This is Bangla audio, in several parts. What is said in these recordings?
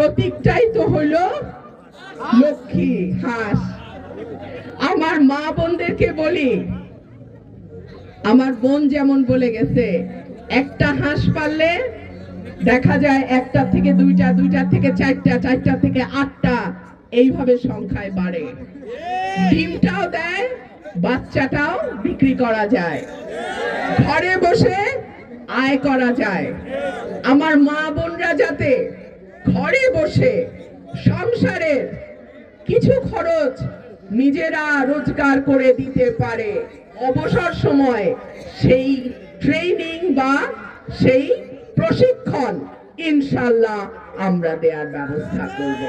প্রতীকটাই তো হলো লক্ষ্মী হাঁস আমার মা বোনদেরকে বলি, আমার বোন যেমন বলে গেছে, একটা হাঁস পারলে দেখা যায় একটা থেকে দুইটা দুইটা থেকে চারটা চারটা থেকে আটটা, এইভাবে সংখ্যায় বাড়ে। ডিমটাও দেয়, বাচ্চাটাও বিক্রি করা যায়। ঘরে বসে আয় করা যায়। আমার মা বোনরা যাতে ঘরে বসে সংসারের কিছু খরচ নিজেরা রোজগার করে দিতে পারে। অবসর সময় সেই ট্রেনিং বা সেই প্রশিক্ষণ ইনশাল্লাহ আমরা দেওয়ার ব্যবস্থা করব।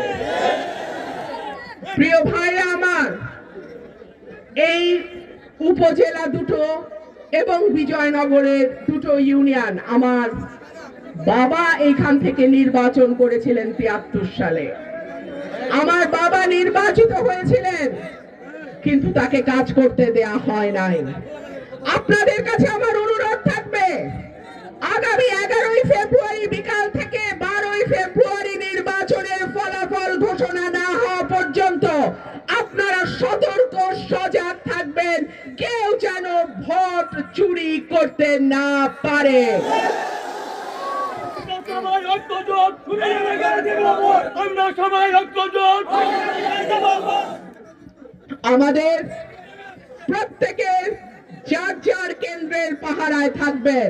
প্রিয় ভাইরা আমার, এই উপজেলা দুটো এবং বিজয়নগরের দুটো ইউনিয়ন আমার বাবা এইখান থেকে নির্বাচন করেছিলেন তিয়াত্তর সালে। আমার বাবা নির্বাচিত হয়েছিলেন, কিন্তু তাকে কাজ করতে দেয়া হয় নাই। আপনাদের কাছে আমার অনুরোধ থাকবে, আগামী এগারোই ফেব্রুয়ারি বিকাল থেকে বারোই ফেব্রুয়ারি নির্বাচনের ফলাফল ঘোষণা না হওয়া পর্যন্ত আপনারা সতর্ক, সজাগ থাকবেন। কেউ যেন ভোট চুরি করতে না পারে। আমাদের প্রত্যেকের চার চার কেন্দ্রের পাহারায় থাকবেন।